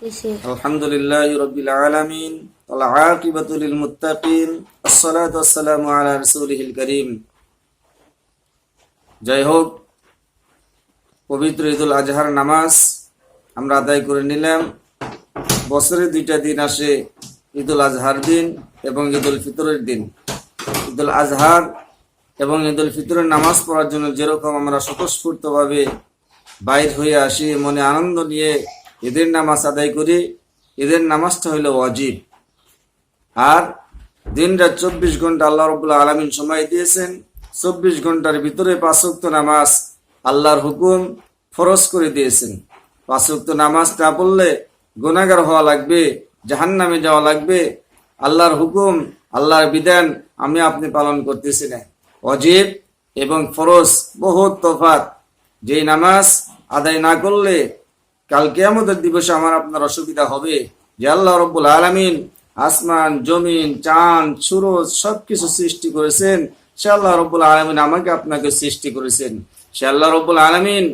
কিসে الحمد لله رب العالمين والعاقبة للمتقين الصلاة والسلام على رسوله الكريم যাই হোক পবিত্র ঈদুল আজহার নামাজ আমরা আদায় করে নিলাম বছরে দুইটা দিন আসে ঈদুল আজহার দিন এবং ঈদুল ফিতরের দিন ঈদুল আজহার এবং ঈদুল ফিতরের নামাজ পড়ার জন্য যেরকম আমরা স্বতঃস্ফূর্তভাবে বাইর হয়ে আসি মনে আনন্দ নিয়ে ঈদের নামাজ আদায় করি ঈদের নামাজটা হইল ওয়াজিব। আর দিন রাত চব্বিশ ঘণ্টা আল্লাহ রবুল্লাহ আলমিন সময় দিয়েছেন, চব্বিশ ঘণ্টার ভিতরে পাঁচক্ত নামাজ আল্লাহর হুকুম ফরজ করে দিয়েছেন। পাঁচক্ত নামাজ না পড়লে গুণাগার হওয়া লাগবে, জাহান্নামে যাওয়া লাগবে। আল্লাহর হুকুম, আল্লাহর বিধান আমি আপনি পালন করতেছি না। অজীব এবং ফরজ বহুত তফাত যে নামাজ আদায় না করলে কাল কেয়ামতের দিবসে আমার আপনার অসুবিধা হবে। যে আল্লাহ রব্বুল আলমিন আসমান, জমিন, চাঁদ, সুরজ সবকিছু সৃষ্টি করেছেন। সে আল্লাহ রব্বুল আলমিন আমাকে আপনাকে সৃষ্টি করেছেন। সে আল্লাহ রব্বুল আলমিন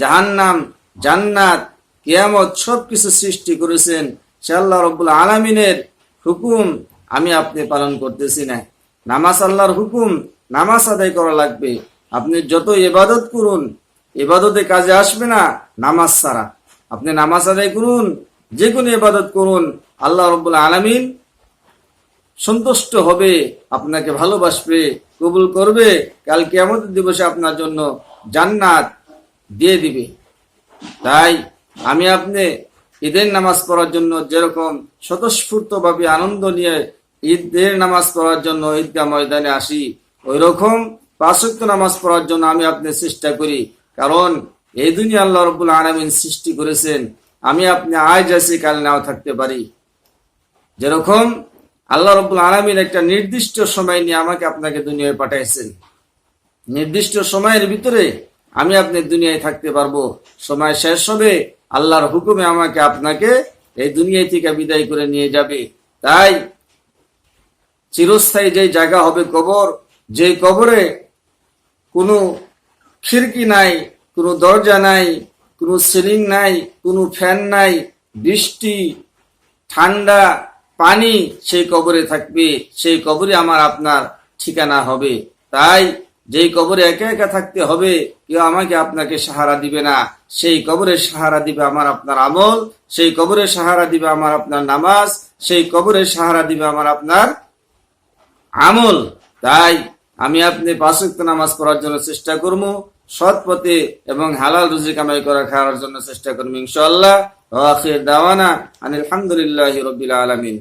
জাহান্নাম, জান্নাত, কেয়ামত সবকিছু সৃষ্টি করেছেন। সে আল্লাহ রব্বুল আলমিনের হুকুম আমি আপনি পালন করতেছি না। নামাজ আল্লাহর হুকুম নামাজ আদায় করা লাগবে। আপনি যত ইবাদত করুন ইবাদতে কাজে আসবে না, নামাজ ছাড়া। আপনি নামাজ আদায় করুন যে কোনো ইবাদত করুন, আল্লাহ রব্বুল আলমিন সন্তুষ্ট হবে, আপনাকে ভালোবাসবে, কবুল করবে, কাল কেমন দিবসে আপনার জন্য জান্নাত দিয়ে দিবে। তাই আমি আপনি ঈদের নামাজ পড়ার জন্য যেরকম স্বতঃস্ফূর্তভাবে আনন্দ নিয়ে ঈদের নামাজ পড়ার জন্য ঈদগাহ ময়দানে আসি ওই রকম নামাজ পড়ার জন্য আমি আপনি চেষ্টা করি। কারণ এই দুনিয়া আল্লাহ রব্বুল আলমিন সৃষ্টি করেছেন, আমি আপনি আজ আছি কাল নাও থাকতে পারি। যেরকম আল্লাহ রব্বুল আলমিন একটা নির্দিষ্ট সময় নিয়ে আমাকে আপনাকে দুনিয়ায় পাঠাইছেন। নির্দিষ্ট সময়ের ভিতরে আমি আপনি দুনিয়ায় থাকতে পারব। সময় শেষ হবে, আল্লাহর হুকুমে আমাকে আপনাকে এই দুনিয়া থেকে বিদায় করে নিয়ে যাবে। তাই চিরস্থায়ী যে জায়গা হবে কবর, যে কবরে কোনো খিড়কি নাই, কোনো দরজা নাই, কোনো সিলিং নাই, কোনো ফ্যান নাই, বৃষ্টি, ঠান্ডা, পানি সেই কবরে থাকবে, সেই কবরে আমার আপনার ঠিকানা হবে। তাই যেই কবরে একা একা থাকতে হবে, কেউ আমাকে আপনাকে সাহারা দিবে না। সেই কবরে সাহারা দিবে আমার আপনার আমল, সেই কবরে সাহারা দিবে আমার আপনার নামাজ, সেই কবরে সাহারা দিবে আমার আপনার আমল। তাই আমি আপনি পাঁচক্ত নামাজ পড়ার জন্য চেষ্টা করব। সৎ পথে এবং হালাল রুজি কামাই করা খাওয়ার জন্য চেষ্টা করব ইনশাল্লাহ দাওয়ানা আনিল আলহামদুলিল্লাহ রবিল আলমিন।